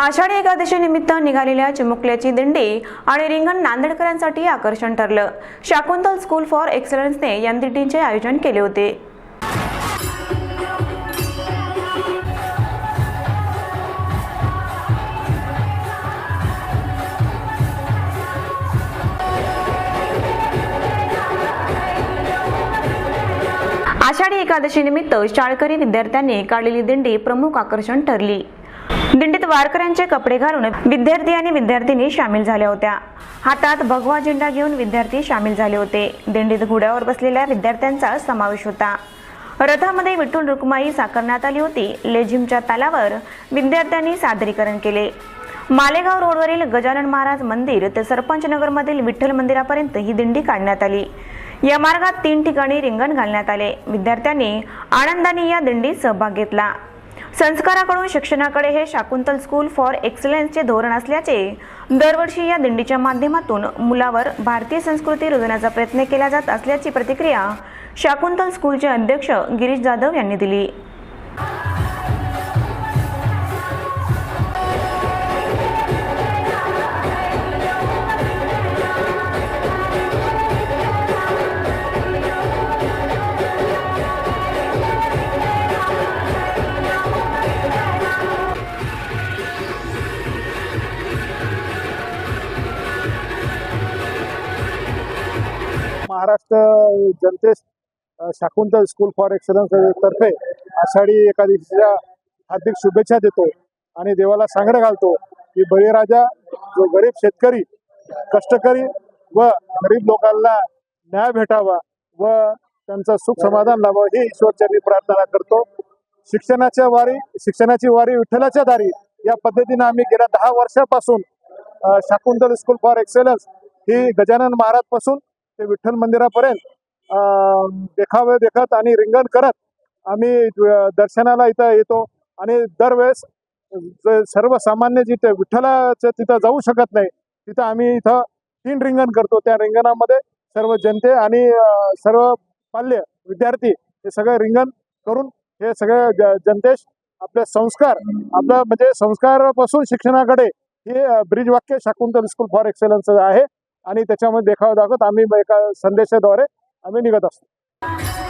आषाढी एकादशी निमित्त निघालेल्या चिमुकल्याची दिंडी आणि रिंगण नांदेडकरांसाठी आकर्षण ठरलं. शाकुंतल स्कूल फॉर एक्सलन्सने या दिंडीचे आयोजन केले होते. आषाढी एकादशी निमित्त शाळकरी विद्यार्थ्यांनी काढलेली दिंडी प्रमुख आकर्षण ठरली. दिंडीत वारकऱ्यांचे कपडे घालून विद्यार्थी आणि विद्यार्थिनी सामील झाल्या होत्या. हातात भगवा झेंडा घेऊन विद्यार्थी सामील झाले होते. दिंडीत घोड्यावर बसलेल्या विद्यार्थ्यांचा समावेश होता. रथामध्ये विठ्ठल रुक्माई साकारण्यात आली होती. लेझिमच्या तालावर विद्यार्थ्यांनी सादरीकरण केले. मालेगाव रोडवरील गजानन महाराज मंदिर ते सरपंच नगरमधील विठ्ठल मंदिरापर्यंत ही दिंडी काढण्यात आली. या मार्गात तीन ठिकाणी रिंगण घालण्यात आले. विद्यार्थ्यांनी आनंदाने या दिंडीत सहभाग घेतला. संस्काराकडून शिक्षणाकडे हे शाकुंतल स्कूल फॉर एक्सलन्सचे धोरण असल्याचे दरवर्षी या दिंडीच्या माध्यमातून मुलावर भारतीय संस्कृती रुजण्याचा प्रयत्न केला जात असल्याची प्रतिक्रिया शाकुंतल स्कूलचे अध्यक्ष गिरीश जाधव यांनी दिली. महाराष्ट्र जनतेस शाकुंतल स्कूल फॉर एक्सलन्स तर्फे आषाढी एकादशीच्या हार्दिक शुभेच्छा देतो आणि देवाला सांगडं घालतो की बळीराजा जो गरीब शेतकरी कष्टकरी व गरीब लोकांना न्याय भेटावा व त्यांचं सुख समाधान लावावं ही ईश्वरचरणी प्रार्थना करतो. शिक्षणाच्या वारी शिक्षणाची वारी विठ्ठलाच्या दारी या पद्धतीने आम्ही गेल्या दहा वर्षापासून शाकुंतल स्कूल फॉर एक्सेलन्स ही गजानन महाराजपासून ते विठ्ठल मंदिरापर्यंत देखावे देखत आणि रिंगण करत आम्ही दर्शनाला इथं येतो. आणि दरवेळेस सर्वसामान्य जिथे विठ्ठलाच्या तिथं जाऊ शकत नाही तिथं आम्ही इथं तीन रिंगण करतो. त्या रिंगणामध्ये सर्व जनते आणि सर्व पाल्य विद्यार्थी हे सगळं रिंगण करून हे सगळे जनतेश आपले संस्कार आपलं म्हणजे संस्कारापासून शिक्षणाकडे हे ब्रिज वाक्य शाकुंतल स्कूल फॉर एक्सलन्स आहे. आणि त्याच्यामध्ये देखावा दाखवत आम्ही एका संदेशाद्वारे आम्ही निघत असतो.